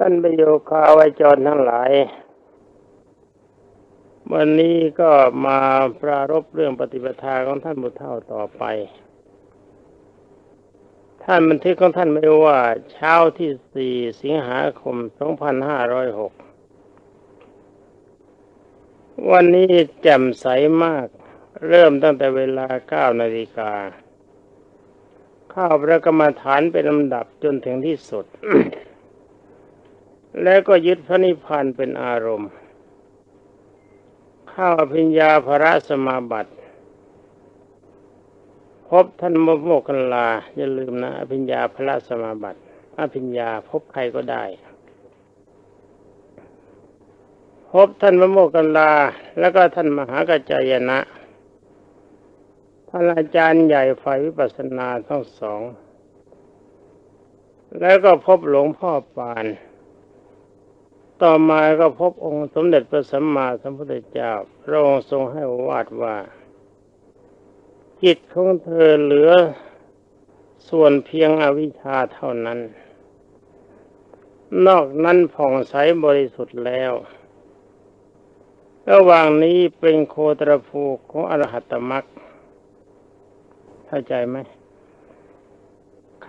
ท่านประโยคาวจรทั้งหลาย วันนี้ก็มาปรารบเรื่องปฏิปทาของท่านบุตรเท่าต่อไป ท่านบันทึกของท่านไม่ว่าเช้าที่สี่สิงหาคมสองพันห้าร้อยหกวันนี้แจ่มใสมาก เริ่มตั้งแต่เวลาเก้านาฬิกา เข้าพระกรรมฐานเป็นลำดับจนถึงที่สุด แล้วก็ยึดพระนิพพานเป็นอารมณ์เข้าอภิญญาภระสมาบัติ พบท่านมโมกขันลาอย่าลืมนะอภิญญาภระสมาบัติ อภิญญาพบใครก็ได้ พบท่านมโมกขันลาแล้วก็ท่านมหากัจจายนะท่านอาจารย์ใหญ่ฝ่ายวิปัสสนาทั้งสอง แล้วก็พบหลวงพ่อปาน ต่อมาก็พบองค์สมเด็จพระสัมมาสัมพุทธเจ้าพระองค์ทรงให้วาดว่า จิตของเธอเหลือส่วนเพียงอวิชชาเท่านั้น นอกนั้นผ่องใสบริสุทธิ์แล้วระหว่างนี้เป็นโคตรภูของอรหัตมรรคเข้าใจไหม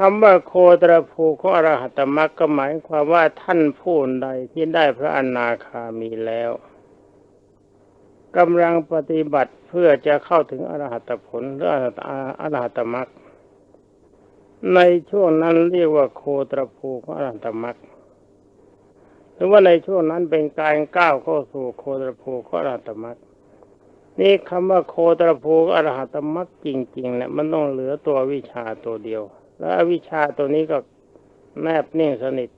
คำว่าโคตรภูของอรหัตมรรคก็หมายความว่าท่านผู้ใดที่ได้พระอนาคามีแล้วกำลังปฏิบัติเพื่อจะเข้าถึงอรหัตผลหรืออรหัตมรรคในช่วงนั้นเรียกว่าโคตรภูของอรหัตมรรคหรือว่าในช่วงนั้นเป็นการก้าวเข้าสู่โคตรภูของอรหัตมรรคนี่คำว่าโคตรภูอรหัตมรรคจริงๆเนี่ยมันต้องเหลือตัววิชาตัวเดียว แล้ววิชาตัวนี้ก็แนบนิ่งสนิท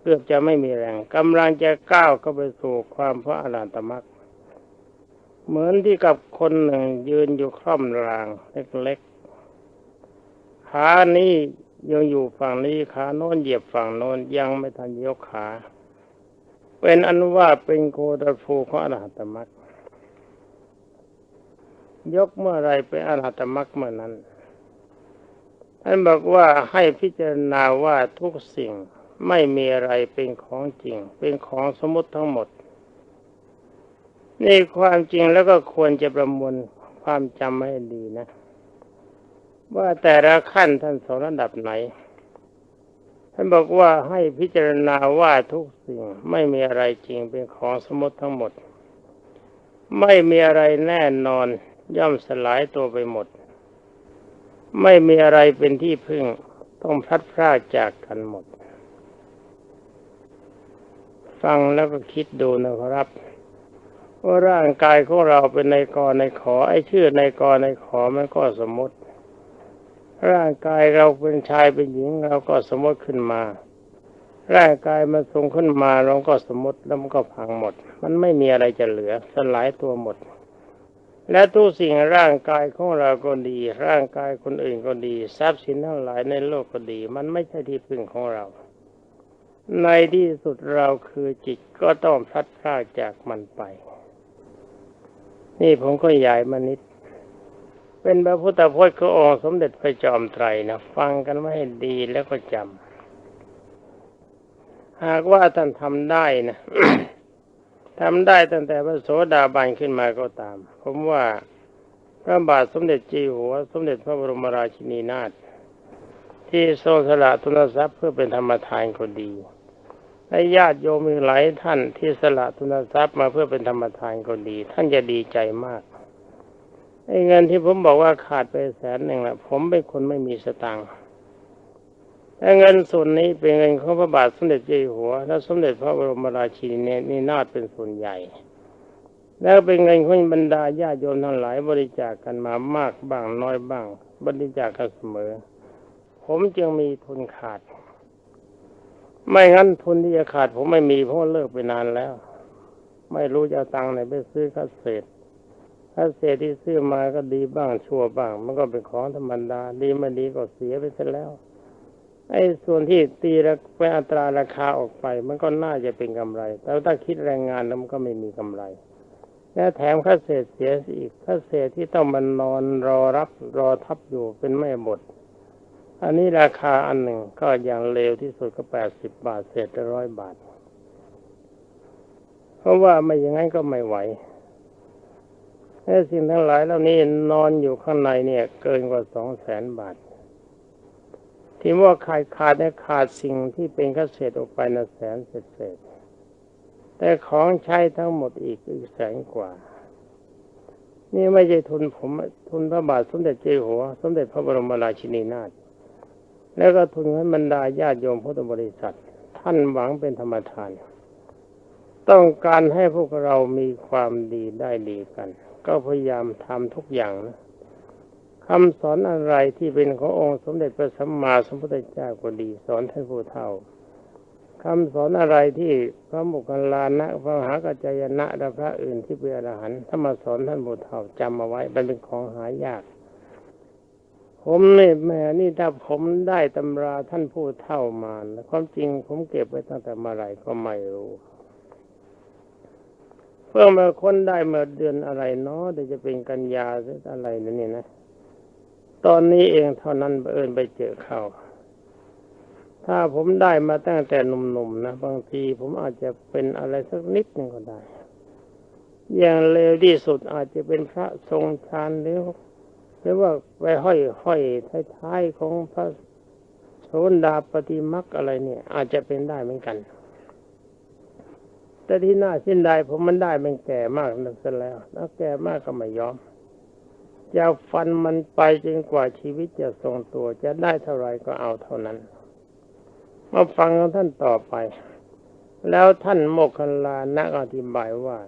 เกือบจะไม่มีแรงกำลังจะก้าวเข้าไปสู่ความพระอรหัตมรรคเหมือนที่กับคนหนึ่งยืนอยู่คร่อมรางเล็กๆขานี้ยังอยู่ฝั่งนี้ขาโน้นเหยียบฝั่งโน้นยังไม่ทันยกขา เป็นอนุว่าเป็นโคตรภูของอรหัตมรรคยกเมื่อไรเป็นอรหัตมรรคเมื่อนั้น ท่านบอกว่าให้พิจารณาว่าทุกสิ่งไม่มีอะไรเป็นของจริง เป็นของสมมติทั้งหมด นี่ความจริงแล้วก็ควรจะประมวลความจำให้ดีนะ ว่าแต่ละขั้นท่านสอนระดับไหน ท่านบอกว่าให้พิจารณาว่าทุกสิ่งไม่มีอะไรจริงเป็นของสมมติทั้งหมด ไม่มีอะไรแน่นอนย่อมสลายตัวไปหมด ไม่มีอะไรเป็นที่พึ่ง ต้องพลัดพรากจากกันหมด ฟังแล้วก็คิดดูนะครับว่าร่างกายของเราเป็นในกอในขอ ไอ้ชื่อในกอในขอมันก็สมมติ ร่างกายเราเป็นชายเป็นหญิงเราก็สมมติขึ้นมา ร่างกายมันทรงขึ้นมาเราก็สมมติแล้วมันก็พังหมด มันไม่มีอะไรจะเหลือสลายตัวหมด และทุกสิ่งร่างกายของเราก็ดี ร่างกายคนอื่นก็ดี ทรัพย์สินทั้งหลายในโลกก็ดี มันไม่ใช่ที่พึ่งของเรา ในที่สุดเราคือจิตก็ต้องพลัดพรากจากมันไป นี่ผมก็ยายมานิด เป็นพระพุทธพจน์ขององค์สมเด็จพระจอมไตรนะฟังกันไว้ให้ดีแล้วก็จำหากว่าท่านทำได้นะ ทำได้ตั้งแต่พระโสดาบันขึ้นมาก็ตาม ผมว่าพระบาทสมเด็จจีหัว สมเด็จพระบรมราชินีนาถที่ทรงสละทุนทรัพย์เพื่อเป็นธรรมทานก็ดี และญาติโยมมีหลายท่านที่สละทุนทรัพย์มาเพื่อเป็นธรรมทานก็ดี ท่านจะดีใจมากไอ้เงินที่ผมบอกว่าขาดไปแสนหนึ่งละผมเป็นคนไม่มีสตังค์ เงินส่วนนี้เป็นเงินของพระบาทสมเด็จเจ้าอยู่หัว และสมเด็จพระบรมราชินีนีนาถเป็นส่วนใหญ่ แล้วเป็นเงินของบรรดาญาโยมทั้งหลายบริจาคกกันมามากบ้างน้อยบ้าง บริจาคกันเสมอ ผมจึงมีทุนขาด ไม่งั้นทุนที่จะขาด ผมไม่มีเพราะเลิกไปนานแล้ว ไม่รู้จะตังค์ไหนไปซื้อคัสเศษคัสเศษที่ซื้อมาก็ดีบ้างชั่วบ้าง มันก็เป็นของธรรมดา ดีไม่ดีก็เสียไปซะแล้ว ไอ้ส่วนที่ตีเป็นอัตราราคาออกไป มันก็น่าจะเป็นกำไร แต่ถ้าคิดแรงงานแล้วมันก็ไม่มีกำไร และแถมค่าเศษเสียอีกค่าเศษที่ต้องมันนอนรอรับรอทับอยู่เป็นไม่หมด อันนี้ราคาอันหนึ่งก็อย่างเลวที่สุดก็แปดสิบบาทเศษร้อยบาท เพราะว่าไม่อย่างนั้นก็ไม่ไหวไอ้สิ่งทั้งหลายเหล่านี้นอนอยู่ข้างในเนี่ย เกินกว่าสองแสนบาท ที่ว่าขาดขาดเนี่ยขาดสิ่งที่เป็นเกษตรออกไปนะแสนเศษเศษแต่ของใช้ทั้งหมดอีกอีกแสนกว่า นี่ไม่ใช่ทุนผมทุนพระบาทสมเด็จเจ้าหัว สมเด็จพระบรมราชินีนาถแล้วก็ทุนให้บรรดาญาติโยมพุทธบริษัท ท่านหวังเป็นธรรมทาน ต้องการให้พวกเรามีความดีได้ดีกัน ก็พยายามทำทุกอย่างนะ คำสอนอะไรที่เป็นขององค์สมเด็จพระสัมมาสัมพุทธเจ้าก็ดี สอนท่านผู้เฒ่าคำสอนอะไรที่พระมุกลานะพระมหากัจจายนะและพระอื่นที่เป็นอรหันต์ถ้ามาสอนท่านผู้เฒ่าจำเอาไว้มันเป็นของหายาก ผมนี่แม่นี่ถ้าผมได้ตำราท่านผู้เฒ่ามาแล้วความจริงผมเก็บไว้ตั้งแต่เมื่อไหร่ก็ไม่รู้เพื่อมาค้นได้เมื่อเดือนอะไรเนาะเดี๋ยวจะเป็นกันยาหรืออะไรนั่นนี่นะ ตอนนี้เองเท่านั้นเอิญไปเจอเขาถ้าผมได้มาตั้งแต่หนุ่มๆนะบางทีผมอาจจะเป็นอะไรสักนิดหนึ่งก็ได้ อย่างเร็วที่สุดอาจจะเป็นพระทรงฌานหรือหรือว่าไปห้อยห้อยท้ายๆของพระโสดาปฏิมักอะไรเนี่ย อาจจะเป็นได้เหมือนกัน แต่ที่น่าเสิ้นได้ผมมันได้มันแก่มากนักเสียแล้ว แล้วแก่มากก็ไม่ยอม จะฟันมันไปจนกว่าชีวิตจะทรงตัว จะได้เท่าไรก็เอาเท่านั้น มาฟังของท่านต่อไป แล้วท่านโมคคัลลานักอธิบายว่า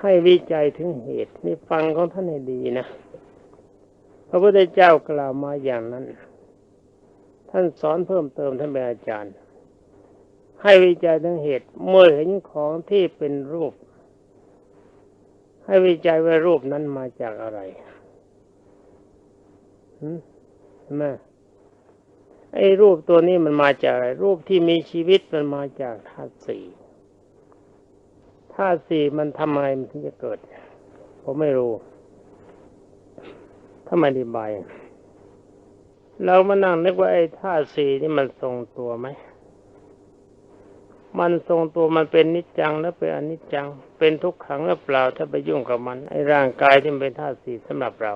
ให้วิจัยถึงเหตุ นี่ฟังของท่านให้ดีนะ พระพุทธเจ้ากล่าวมาอย่างนั้น ท่านสอนเพิ่มเติมท่านเป็นอาจารย์ ให้วิจัยถึงเหตุ เมื่อเห็นของที่เป็นรูป ให้วิจัยว่ารูปนั้นมาจากอะไรใช่ไหมไอ้รูปตัวนี้มันมาจากอะไร รูปที่มีชีวิตมันมาจากธาตุสี่ธาตุสี่มันทำไมมันถึงจะเกิด ผมไม่รู้ถ้าไม่อธิบายเรามานั่งนึกว่าไอ้ธาตุสี่นี่มันทรงตัวไหม มันทรงตัวมันเป็นนิจจังแล้วเป็นอนิจจัง เป็นทุกขังหรือเปล่าถ้าไปยุ่งกับมันไอ้ร่างกายที่เป็นธาตุสี่สำหรับเรา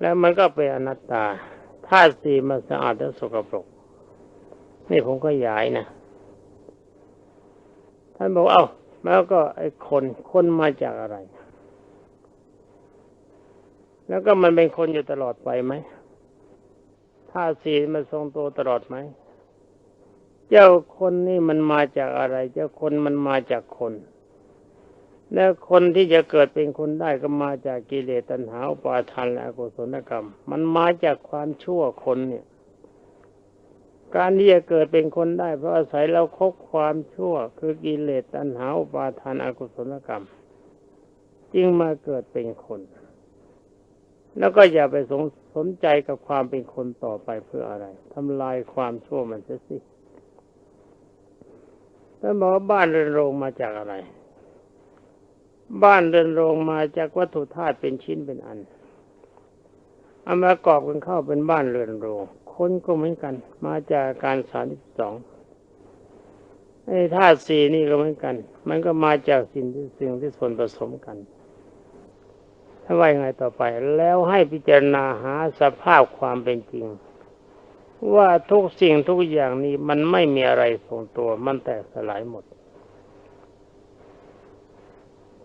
แล้วมันก็เป็นอนัตตาธาตุสี่มันสะอาดและสกปรก นี่ผมก็ย้ายนะท่านบอกเอา้าแล้วก็ไอ้คนคนมาจากอะไร แล้วก็มันเป็นคนอยู่ตลอดไปไหมธาตุสี่มันทรงตัวตลอดไหม เจ้าคนนี่มันมาจากอะไร เจ้าคนมันมาจากคน แล้วคนที่จะเกิดเป็นคนได้ก็มาจากกิเลสตัณหาอุปาทานและอกุศลกรรม มันมาจากความชั่วคนเนี่ย การที่จะเกิดเป็นคนได้ เพราะอาศัยเราคบความชั่ว คือกิเลสตัณหาอุปาทานอกุศลกรรม จึงมาเกิดเป็นคน แล้วก็อย่าไปสงสนใจกับความเป็นคนต่อไปเพื่ออะไรทำลายความชั่วมันเสียสิ ท่านบอกว่าบ้านเรือนโรงมาจากอะไร บ้านเรือนโรงมาจากวัตถุธาตุเป็นชิ้นเป็นอันเอามากอบกันเข้าเป็นบ้านเรือนโรงคนก็เหมือนกัน มาจากการสามสิบสองไอ้ธาตุสี่นี่ก็เหมือนกัน มันก็มาจากสิ่งที่สิ่งที่ส่วนผสมกันถ้าว่ายังไงต่อไป แล้วให้พิจารณาหาสภาพความเป็นจริง ว่าทุกสิ่งทุกอย่างนี้มันไม่มีอะไรทรงตัว มันแตกสลายหมด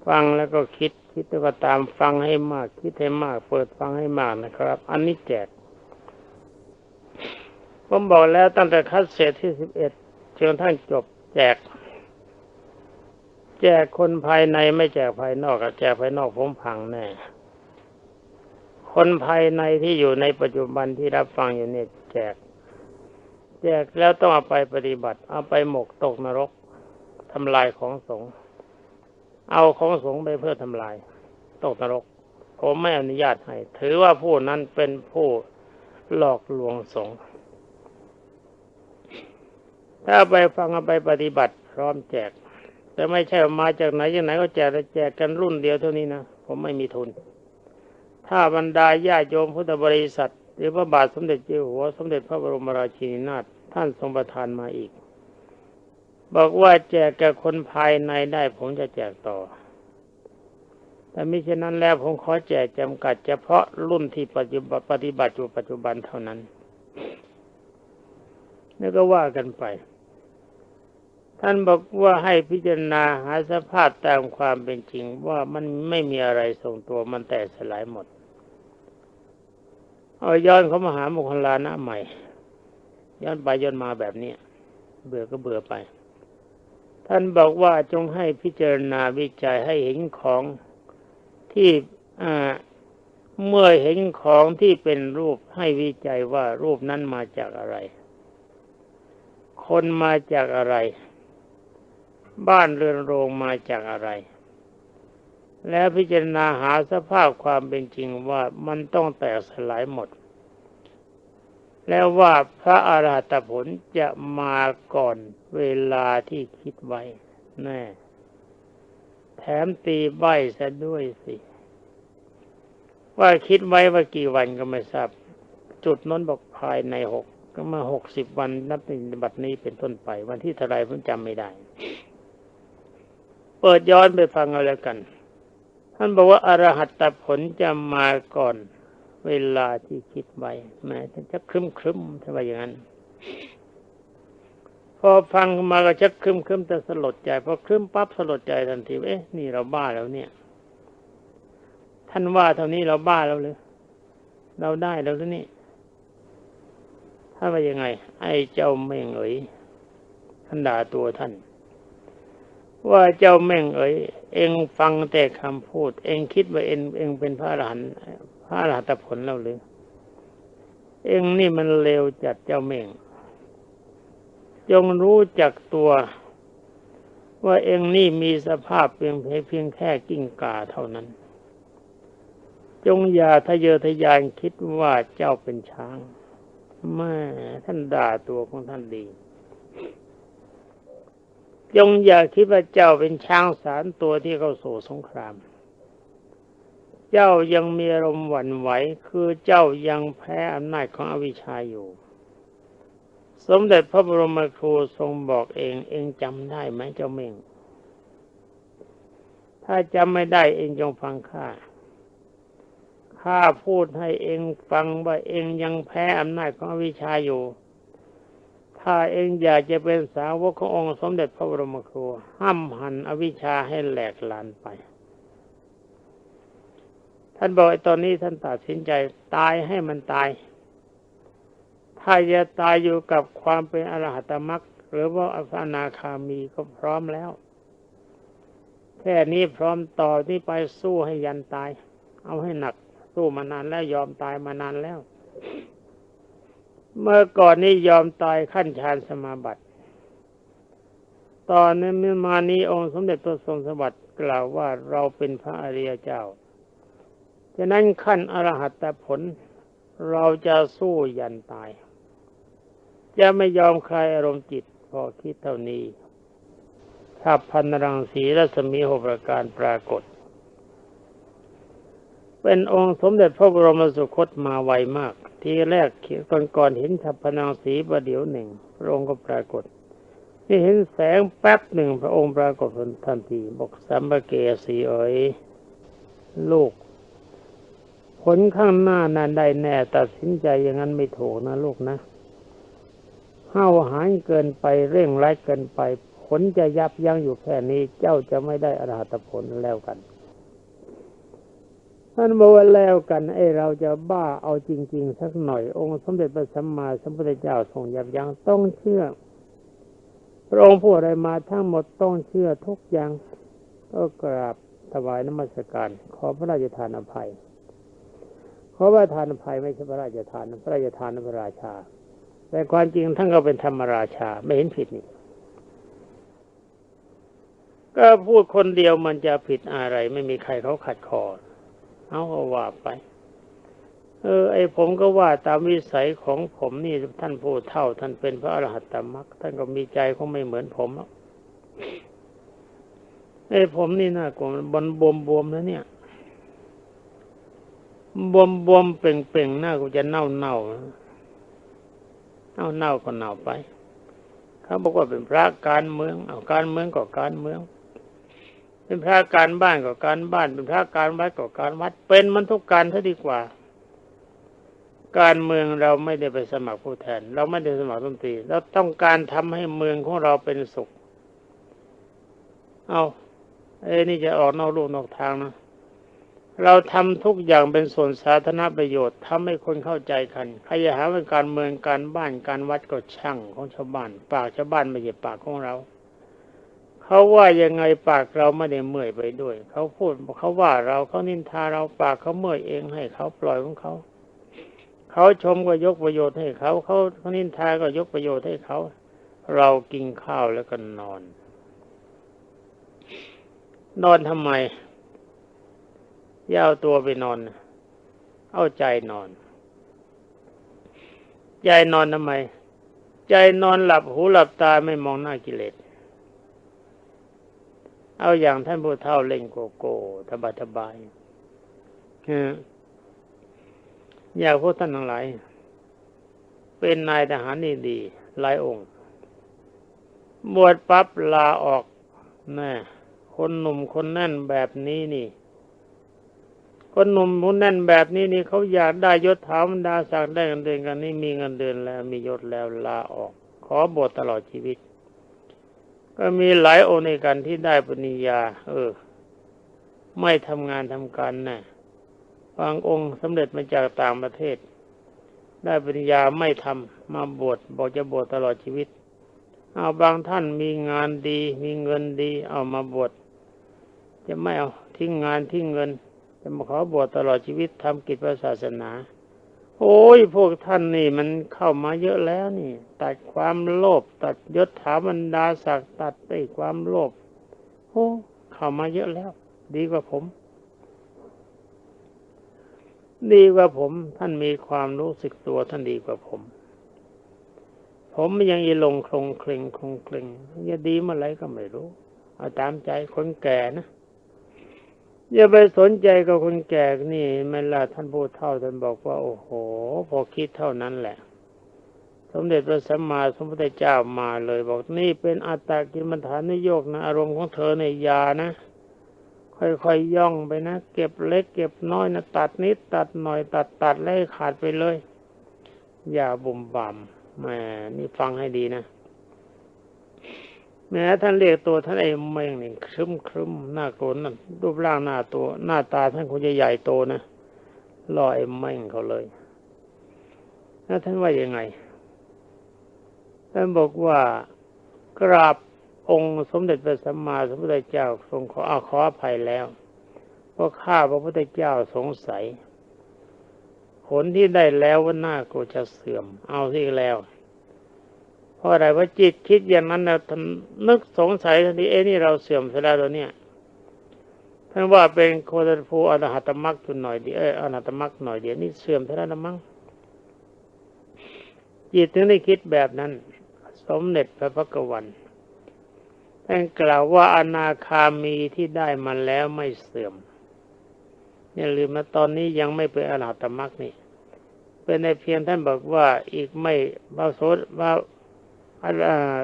ฟังแล้วก็คิดคิดแล้วก็ตามฟังให้มาก คิดให้มาก เปิดฟังให้มากนะครับ อันนี้แจกผมบอกแล้วตั้งแต่คัดเศษที่สิบเอ็ดจนท่านจบแจก แจกคนภายในไม่แจกภายนอกแจกภายนอกผมพังแน่ คนภายในที่อยู่ในปัจจุบันที่รับฟังอยู่เนี่ยแจก แจกแล้วต้องเอาไปปฏิบัติ เอาไปหมกตกนรกทำลายของสงฆ์เอาของสงฆ์ไปเพื่อทำลาย ตกนรกผมไม่อนุญาตให้ ถือว่าผู้นั้นเป็นผู้หลอกลวงสงฆ์ถ้าไปฟังเอาไปปฏิบัติ พร้อมแจก แต่ไม่ใช่มาจากไหนจากไหนก็แจกแต่แจกกันรุ่นเดียวเท่านี้นะผมไม่มีทุน ถ้าบรรดาญาโยมพุทธบริษัท หรือพระบาทสมเด็จเจ้าหัวสมเด็จพระบรมราชินีนาถท่านทรงประทานมาอีก บอกว่าแจกแก่คนภายในได้ผมจะแจกต่อ แต่มิฉะนั้นแล้วผมขอแจกจำกัด เฉพาะรุ่นที่ปฏิบัติปฏิบัติอยู่ปัจจุบันเท่านั้นนี่ก็ว่ากันไป ท่านบอกว่าให้พิจารณาหาสภาพตามความเป็นจริงว่ามันไม่มีอะไรทรงตัวมันแตกสลายหมด เอาย้อนเขามาหาโมคคลลานะใหม่ ย้อนไปย้อนมาแบบนี้เบื่อก็เบื่อไป ท่านบอกว่าจงให้พิจารณาวิจัยให้เห็นของที่เมื่อเห็นของที่เป็นรูปให้วิจัยว่ารูปนั้นมาจากอะไร คนมาจากอะไร บ้านเรือนโรงมาจากอะไร แล้วพิจารณาหาสภาพความเป็นจริงว่ามันต้องแตกสลายหมด แล้วว่าพระอาราตผลจะมาก่อนเวลาที่คิดไว้แน่แถมตีใบซะด้วยสิ ว่าคิดไว้ว่ากี่วันก็ไม่ทราบ จุดน้นบอกภายในหกก็มาหกสิบวันนับในบัดนี้เป็นต้นไป วันที่เท่าไรผมจำไม่ได้ เปิดย้อนไปฟังเอาแล้วกัน ท่านบอกว่าอารหัตตผลจะมาก่อนเวลาที่คิดไว้แม้จะครึ้มครึ้มทำไมอย่างนั้น พอฟังมาก็จะครึ้มครึ้มแต่สลดใจพอครึ้มปั๊บสลดใจทันทีเอ๊ะนี่เราบ้าแล้วเนี่ย ท่านว่าเท่านี้เราบ้าแล้วหรือเราได้แล้วหรือนี่ท่านว่ายังไง ไอ้เจ้าแม่งเอ๋ยท่านด่าตัวท่าน ว่าเจ้าแม่งเอ๋ยเองฟังแต่คำพูด เองคิดว่าเองเองเป็นพระอรหันต์พระอรหัตผลแล้วหรือ เองนี่มันเลวจัดเจ้าแม่ง จงรู้จักตัว ว่าเองนี่มีสภาพเพียงเพียงแค่กิ้งก่าเท่านั้น จงอย่าทะเยอทะยานคิดว่าเจ้าเป็นช้างแม่ท่านด่าตัวของท่านดี จงอย่าคิดว่าเจ้าเป็นช้างสารตัวที่เข้าสู่สงคราม เจ้ายังมีอารมณ์หวั่นไหว คือเจ้ายังแพ้อำนาจของอวิชชาอยู่ สมเด็จพระบรมครูทรงบอกเอง เองจำได้ไหมเจ้าเม่ง ถ้าจำไม่ได้เองจงฟังข้า ข้าพูดให้เองฟังว่าเองยังแพ้อำนาจของอวิชชาอยู่ ถ้าเองอยากจะเป็นสาวกขององค์สมเด็จพระบรมครู ห้ามหันอวิชชาให้แหลกลานไป ท่านบอกไอ้ตอนนี้ท่านตัดสินใจตายให้มันตาย ถ้าจะตายอยู่กับความเป็นอรหัตมรรคหรือว่าอภนาคามีก็พร้อมแล้วแค่นี้พร้อมต่อที่ไปสู้ให้ยันตาย เอาให้หนัก สู้มานานแล้วยอมตายมานานแล้ว เมื่อก่อนนี้ยอมตายขั้นฌานสมาบัติ ตอนนี้เมื่อมานี้องค์สมเด็จตัวทรงสวัสดิ์กล่าวว่าเราเป็นพระอริยเจ้าฉะนั้นขั้นอรหัตผลเราจะสู้ยันตาย จะไม่ยอมคลายอารมณ์จิตพอคิดเท่านี้ถ้าพันรังสีรัศมีหกประการปรากฏ เป็นองค์สมเด็จพระบรมสุคตมาไวมาก ทีแรกก่อนก่อนเห็นฉับพนังสีประเดี๋ยวหนึ่ง พระองค์ก็ปรากฏนี่เห็นแสงแป๊บหนึ่งพระองค์ปรากฏทันทีบอกสัมปเกสีเอ๋ยลูก ผลข้างหน้านั้นได้แน่ ตัดสินใจอย่างนั้นไม่ถูกนะลูกนะห้าวหายเกินไปเร่งร้เกินไป ผลจะยับยั้งอยู่แค่นี้เจ้าจะไม่ได้อรหัตผลแล้วกัน ท่านบอกว่าแล้วกันไอ้เราจะบ้าเอาจริง ๆ สักหน่อยองค์สมเด็จพระสัมมาสัมพุทธเจ้าทรงยับยั้งต้องเชื่อ พระองค์พูดอะไรมาทั้งหมดต้องเชื่อทุกอย่างก็กราบถวายนมัสการขอพระราชทานอภัยขอพระราทานอภัยไม่ใช่พระราชทาน พระราชทานพระราชา แต่ความจริงท่านก็เป็นธรรมราชา ไม่เห็นผิดนี่ก็พูดคนเดียวมันจะผิดอะไร ไม่มีใครเขาขัดคอ เอาก็ว่าไป เออ ไอผมก็ว่าตามวิสัยของผมนี่ท่านผู้เท่า ท่านเป็นพระอรหัตตมรรคท่านก็มีใจคงไม่เหมือนผมไอผมนี่น่ากลัวบนบวมบวมๆนะเนี่ยบวมบวมๆเป่งเป่งหน้ากูจะเน่าเน่าเน่าเน่าก็เน่าไปเขาบอกว่าเป็นพระการเมืองเอาการเมืองก็การเมือง เป็นพระการบ้านก็การบ้าน เป็นพระการวัดก็การวัด เป็นมันทุกการเท่าดีกว่า การเมืองเราไม่ได้ไปสมัครผู้แทน เราไม่ได้สมัครดนตรีเราต้องการทำให้เมืองของเราเป็นสุข เอาเอ้นี่จะออกนอกลูกนอกทางนะเราทำทุกอย่างเป็นส่วนสาธารณประโยชน์ทำให้คนเข้าใจกันใครจะหาเป็นการเมืองการบ้านการวัดก็ช่างของชาวบ้าน ปากชาวบ้านไม่ใช่ปากของเรา เขาว่ายังไงปากเราไม่ได้เมื่อยไปด้วย เขาพูดเขาว่าเราเขานินทาเราปากเขาเมื่อยเองให้เขาปล่อยของเขา เขาชมก็ยกประโยชน์ให้เขาเขาเขานินทาก็ยกประโยชน์ให้เขา เรากินข้าวแล้วก็นอน นอนทำไมย่าเอาตัวไปนอน เอาใจนอน ใจนอนทำไม ใจนอนหลับหูหลับตาไม่มองหน้ากิเลส เอาอย่างท่านผู้เฒ่าเล่นโกโก้ทบายทบายอออยากพวกท่านทั้งหลาย เป็นนายทหารนี่ดีหลายองค์บวชปั๊บลาออกแน่คนหนุ่มคนแน่นแบบนี้นี่ คนหนุ่มคนแน่นแบบนี้นี่เขาอยากได้ยศถาบรรดาศักดิ์ได้เงินเดือนกันนี่มีเงินเดือนแล้วมียศแล้วลาออก ขอบวชตลอดชีวิต ก็มีหลายองค์ในกันที่ได้ปริญญาเออ ไม่ทำงานทำการน่บางองค์สำเร็จมาจากต่างประเทศ ได้ปริญญาไม่ทำมาบวชบอกจะบวชตลอดชีวิต เอาบางท่านมีงานดี มีเงินดี เอามาบวชจะไม่เอาทิ้งงานทิ้งเงิน จะมาขอบวชตลอดชีวิตทำกิจพระศาสนา โอ้ยพวกท่านนี่มันเข้ามาเยอะแล้วนี่ ตัดความโลภตัดยศถาบรรดาศักดิ์ตัดไอ้ความโลภโอ้เข้ามาเยอะแล้ว ดีกว่าผม ดีกว่าผม ท่านมีความรู้สึกตัวท่านดีกว่าผม ผมยังอีลงคลงเคลงคลงเคลงจะดีเมื่อไรก็ไม่รู้ เอาตามใจคนแก่นะ อย่าไปสนใจกับคนแก่นี่ไม่ละท่านพูดเท่าท่านบอกว่า โอ้โห พอคิดเท่านั้นแหละ สมเด็จพระสัมมาสัมพุทธเจ้ามาเลยบอกนี่เป็นอัตตากิมฐานนิโยกนะ อารมณ์ของเธอในยานะ ค่อยๆย่องไปนะ เก็บเล็ก เก็บน้อยนะตัดนิดตัดหน่อยตัดตัดแล้วให้ขาดไปเลย อย่าบุ่มบ่ามแหมนี่ฟังให้ดีนะ ม้ท่านเรียกตัวท่านไอ้เม่งนี่ครึมครึมหน้าโกรนั่นรูปร่างหน้าตัว หน้าตาท่านคงจะใหญ่โตนะรอไอ้เม่งเขาเลยแล้วท่านว่ายังไง ท่านบอกว่ากราบองค์สมเด็จพระสัมมาสัมพุทธเจ้าทรงขออาขออภัยแล้วเพราะข้าพระพุทธเจ้าสงสัย ผลที่ได้แล้วว่าหน้ากูจะเสื่อม เอาที่แล้ว ราะอะไรว่าจิตคิดอย่างนั้นนะท่านึกสงสัยทันทีเอ้นี่เราเสื่อมเสียแล้วตัวเนี้ยท่านว่าเป็นโคตรภูอรหัตมรรคจุนหน่อยเดียวเอออรหัตมรรคหน่อยเดียวนี่เสื่อมเสียแล้วนะมั้งจิตถึงได้คิดแบบนั้น สมเด็จพระพักวันท่านกล่าวว่าอนาคามีที่ได้มาแล้วไม่เสื่อมอย่าลืมนะตอนนี้ยังไม่เป็นอรหัตมรรคนี่ เป็นในเพียงท่านบอกว่าอีกไม่พระโสดว่า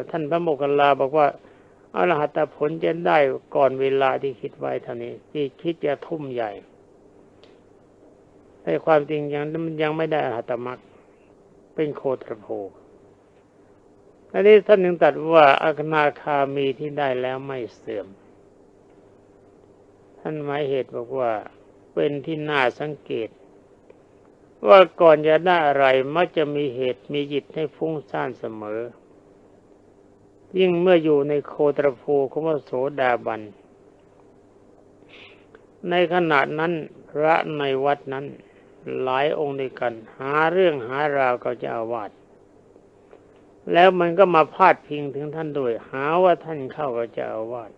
ท่านพระโมคคัลลาบอกว่าอรหัตผลจะได้ก่อนเวลาที่คิดไว้เท่านี้ ที่คิดจะทุ่มใหญ่แต่ความจริงยังมันยังไม่ได้อรหัตมรรคเป็นโคตรโพอันนี้ท่านหนึ่งตัดว่าอนาคามีที่ได้แล้วไม่เสื่อม ท่านหมายเหตุบอกว่าเป็นที่น่าสังเกต ว่าก่อนจะได้อะไรมักจะมีเหตุมีจิตให้ฟุ้งซ่านเสมอ ยิ่งเมื่ออยู่ในโคตรภูของพระโสดาบัน ในขณะนั้นพระในวัดนั้นหลายองค์ด้วยกัน หาเรื่องหาราวกับเจ้าอาวาสแล้วมันก็มาพาดพิงถึงท่านด้วยหาว่าท่านเข้ากับเจ้าอาวาส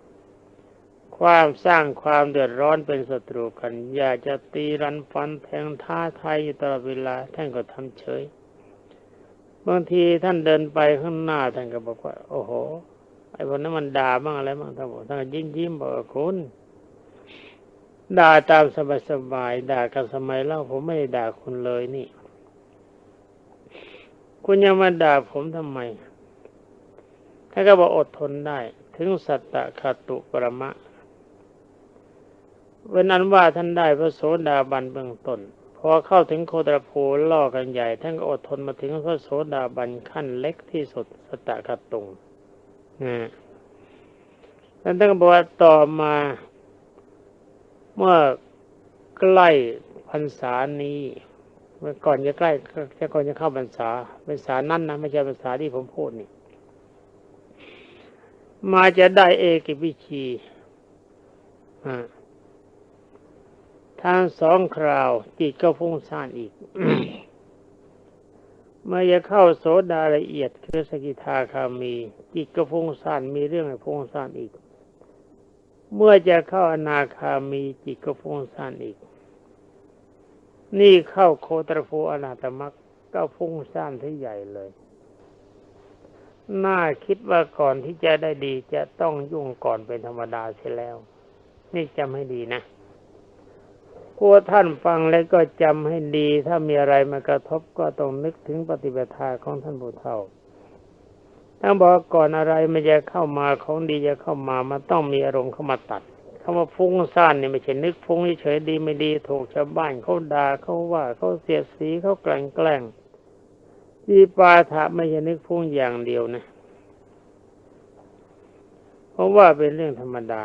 ความสร้างความเดือดร้อนเป็นศัตรูกัน อยากจะตีรันฟันแทงท้าทายอยู่ตลอดเวลาท่านก็ทำเฉย บางทีท่านเดินไปข้างหน้าท่านก็บอกว่า โอ้โห ไอ้พวกนั้นมันด่าบ้างอะไรบ้างท่านบอกท่านยิ้มยิ้มบอกคุณด่าตามสบายๆด่ากันสมัยเล่าผมไม่ได้ด่าคุณเลยนี่ คุณยังมาด่าผมทำไมท่านก็บอกอดทนได้ ถึงสัตตะคาตุปรมะเวันนั้นว่าท่านได้พระโสดาบันเบื้องต้น พอเข้าถึงโคตรภูล่อกันใหญ่ท่านก็อดทนมาถึงพระโสดาบันขั้นเล็กที่สุดสัตตะคาตุงนะท่านก็บอกว่าต่อมา เมื่อใกล้พรรษานี้เมื่อก่อนจะใกล้จะก่อนจะเข้าพรรษาพรรษานั้นนะไม่ใช่พรรษาที่ผมพูดนี่มาจะได้เอกิวิชีอ่า ทางสองคราวจิตก็ฟุ้งซ่านอีก เมื่อจะเข้าโสดาละเอียดคือสกิทาคามี จิตก็ฟุ้งซ่านมีเรื่องให้ฟุ้งซ่านอีก เมื่อจะเข้าอนาคามี จิตก็ฟุ้งซ่านอีก นี่เข้าโคตรภูอนาตมักก็ฟุ้งซ่านที่ใหญ่เลยน่าคิดว่าก่อนที่จะได้ดีจะต้องยุ่งก่อนเป็นธรรมดาเสียแล้ว นี่จำให้ดีนะ กลัวท่านฟังแล้วก็จำให้ดี ถ้ามีอะไรมากระทบก็ต้องนึกถึงปฏิบัติของท่านผู้เฒ่าท่านบอกก่อนอะไรมันจะเข้ามาของดีจะเข้ามามันต้องมีอารมณ์เข้ามาตัดคำว่าฟุ้งซ่านเนี่ยไม่ใช่นึกฟุ้งเฉยดีไม่ดีถูกชาวบ้านเขาด่าเขาว่าเขาเสียดสีเขาแกล้งแกล้งดีปาถะไม่ใช่นึกฟุ้งอย่างเดียวนะ เพราะว่าเป็นเรื่องธรรมดา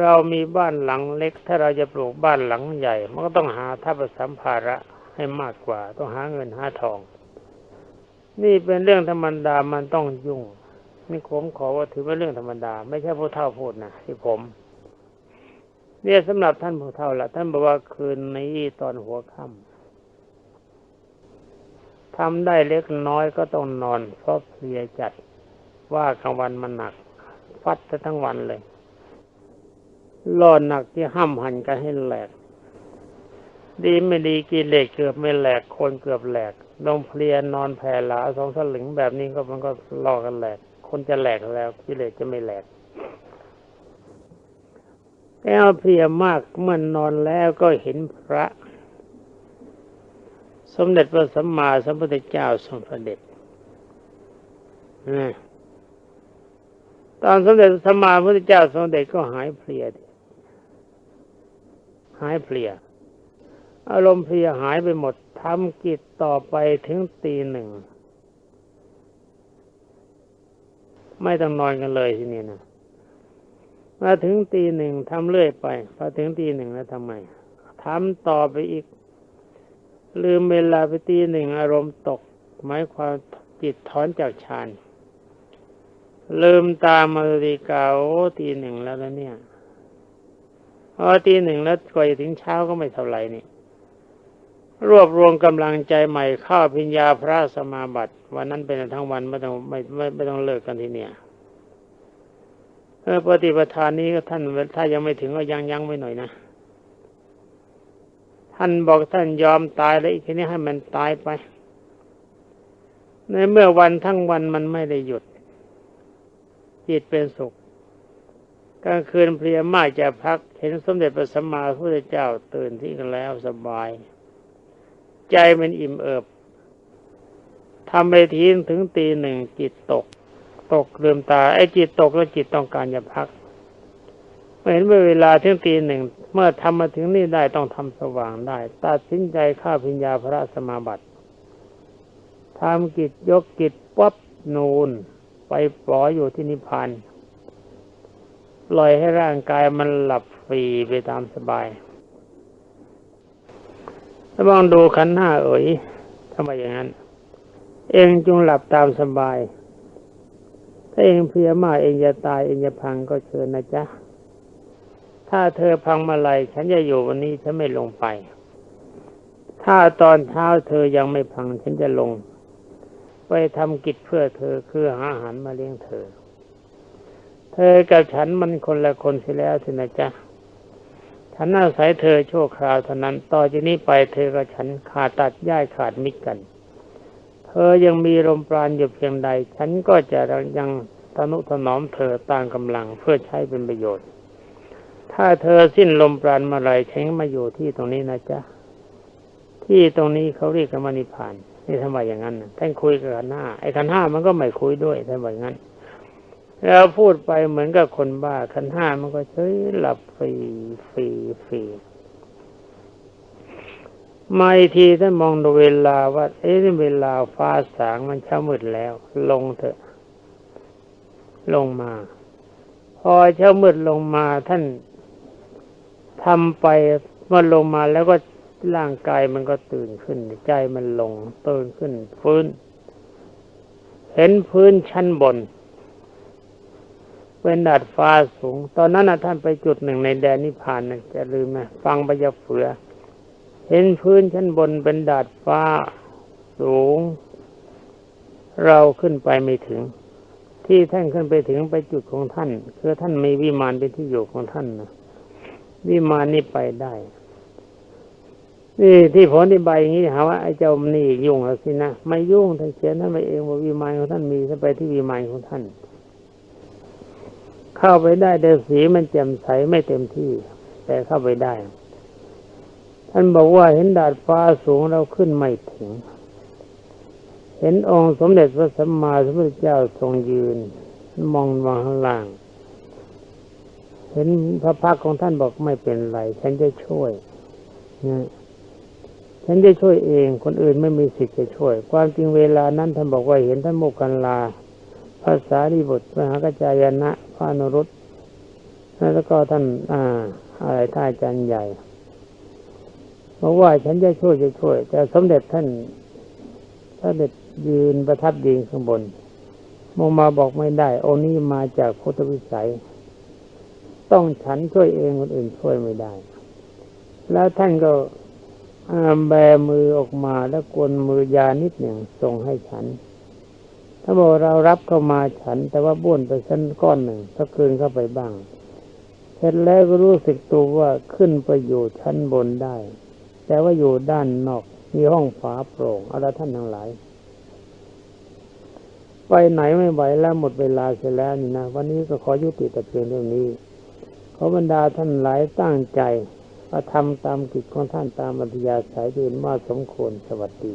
เรามีบ้านหลังเล็ก ถ้าเราจะปลูกบ้านหลังใหญ่ มันก็ต้องหาทัพสัมภาระให้มากกว่า ต้องหาเงินหาทอง นี่เป็นเรื่องธรรมดามันต้องยุ่ง นี่ผมขอว่าถือเป็นเรื่องธรรมดา ไม่ใช่ผู้เฒ่าพูดนะที่ผม เนี่ยสำหรับท่านผู้เฒ่าละท่านบอกว่าคืนนี้ตอนหัวค่ำทำได้เล็กน้อยก็ต้องนอนเพราะเพลียจัดว่ากลางวันมันหนัก ฟัดทั้งวันเลย ล่อหนักที่ห้ำหันกันให้แหลก ดีไม่ดีกิเลสเกือบไม่แหลกคนเกือบแหลกลงเพลียนอนแผ่หลาสองสลึงแบบนี้ก็มันก็ล่อกันแหลก คนจะแหลกแล้วกิเลสจะไม่แหลกแก้วเพลียมากเมื่อนนอนแล้วก็เห็นพระ สมเด็จพระสัมมาสัมพุทธเจ้าทรงเสด็จตอนสมเด็จพระสัมมาสัมพุทธเจ้าทรงเด็จก็หายเพลีย หายเพลีย อารมณ์เพลียหายไปหมดทำกิจต่อไปถึงตีหนึ่ง ไม่ต้องนอนกันเลยทีนี้นะมาถึงตีหนึ่งทำเรื่อยไปพอถึงตีหนึ่งแล้วทำไมทำต่อไปอีก ลืมเวลาไปตีหนึ่งอารมณ์ตกหมายความจิตถอนจากฌานลืมตามาฬิกาโอตีหนึ่งแล้วแล้วเนี่ย พอตีหนึ่งแล้วกว่าจะถึงเช้าก็ไม่เท่าไหร่นี่รวบรวมกำลังใจใหม่เข้าพิญญาพระสมาบัติวันนั้นเป็นทั้งวันไม่ต้องไม่ไม่ไม่ต้องเลิกกันทีเนี่ยเออปฏิปทานนี้ก็ท่านถ้ายังไม่ถึงก็ยังยังไม่หน่อยนะท่านบอกท่านยอมตายแล้วอีกทีนี้ให้มันตายไป ในเมื่อวันทั้งวันมันไม่ได้หยุดจิตเป็นสุข กลางคืนเพลียมากจะพัก เห็นสมเด็จพระสัมมาสัมพุทธเจ้าตื่นที่กันแล้วสบาย ใจมันอิ่มเอิบทำไปทีถึงตีหนึ่งจิตตก ตกลืมตาไอ้จิตตกแล้วจิตต้องการจะพักเมื่อเห็นเวลาถึงตีหนึ่งเมื่อทำมาถึงนี่ได้ต้องทำสว่างได้ ตัดสินใจข้าพิญญาพระสมาบัติทำกิจยกกิจปั๊บนูน ไปปล่อยอยู่ที่นิพพาน ปล่อยให้ร่างกายมันหลับฟรีไปตามสบายถ้ามองดูขันห้าเอ๋ยทำไมอย่างนั้น เองจงหลับตามสบาย ถ้าเองเพียมากเองจะตายเองจะพังก็เชิญนะจ๊ะ ถ้าเธอพังมาลัยฉันจะอยู่วันนี้ฉันไม่ลงไป ถ้าตอนเช้าเธอยังไม่พังฉันจะลง ไปทำกิจเพื่อเธอคือหาอาหารมาเลี้ยงเธอ เธอกับฉันมันคนละคนเสียแล้วสินะจ๊ะ ฉันอาศัยเธอชั่วคราวเท่านั้น ต่อจากนี้ไปเธอกับฉันขาดตัดย่ายขาดมิตรกัน เธอยังมีลมปราณอยู่เพียงใด ฉันก็จะยังทนุถนอมเธอตามกำลังเพื่อใช้เป็นประโยชน์ ถ้าเธอสิ้นลมปราณเมื่อไหรฉันมาอยู่ที่ตรงนี้นะจ๊ะ ที่ตรงนี้เขาเรียกกันว่านิพานนี่ทำไมอย่างนั้นท่านคุยกับขันห้าไอ้ขันห้ามันก็ไม่คุยด้วยท่านบอกอย่างนั้น แล้วพูดไปเหมือนกับคนบ้าขันห้ามันก็เฉยหลับฟรีฟรีฟรีมาอีกทีท่านมองดูเวลาว่า เอ๊ะเวลาฟ้าสางมันเช้ามืดแล้ว ลงเถอะ ลงมา พอเช้ามืดลงมาท่านทำไปเมื่อลงมาแล้วก็ร่างกายมันก็ตื่นขึ้น ใจมันลงตื่นขึ้น ฟื้น เห็นพื้นชั้นบน เป็นดาดฟ้าสูง ตอนนั้นท่านไปจุดหนึ่งในแดนนิพพานนะจะลืมไหมฟังไปจะเฟือ เห็นพื้นชั้นบนเป็นดาดฟ้าสูง เราขึ้นไปไม่ถึง ที่ท่านขึ้นไปถึงไปจุดของท่าน คือท่านมีวิมานเป็นที่อยู่ของท่านนะวิมานนี้ไปได้นี่ที่ผมอธิบอย่างนี้หาว่าไอ้เจ้านี่ยุ่งแล้วสินะไม่ยุ่งท่านเขียนท่านไปเองว่าวิมานของท่านมีท่านไปที่วิมานของท่าน เข้าไปได้แต่สีมันแจ่มใสไม่เต็มที่ แต่เข้าไปได้ ท่านบอกว่าเห็นดาดฟ้าสูงเราขึ้นไม่ถึง เห็นองค์สมเด็จพระสัมมาสัมพุทธเจ้าทรงยืน มองมองข้างล่าง เห็นพระพักของท่านบอกไม่เป็นไร ฉันจะช่วยนะฉันจะช่วยเอง คนอื่นไม่มีสิทธิ์จะช่วย ความจริงเวลานั้นท่านบอกว่าเห็นท่านโมกขันลาภาษาดีบุตรมหากจจายนะ ระนรุตแล้วก็ท่านอ่า อะไรท่านอาจารย์ใหญ่บอกว่าฉันจะช่วยจะช่วย แต่สมเด็จท่านท่านเด็จยืนประทับยืนข้างบนมองมาบอกไม่ได้โอนี้มาจากพุทธวิสัย ต้องฉันช่วยเองคนอื่นช่วยไม่ได้ แล้วท่านก็อ่าแบมือออกมาแล้วกวนมือยานิดหนึ่งส่งให้ฉัน ถ้าบอกเรารับเข้ามาฉัน แต่ว่าบ้วนไปชั้นก้อนหนึ่งก็คืนเข้าไปบ้างเสร็จแล้วก็รู้สึกตัวว่าขึ้นไปอยู่ชั้นบนได้ แต่ว่าอยู่ด้านนอกมีห้องฝาโปร่งเอาละท่านทั้งหลาย ไปไหนไม่ไหวแล้วหมดเวลาเสียแล้วนี่นะวันนี้ก็ขอยุติแต่เพียงเท่านี้ขอบรรดาท่านหลายตั้งใจกระทำตามกิจของท่านตามอัธยาศัยเดินมาสมควรสวัสดี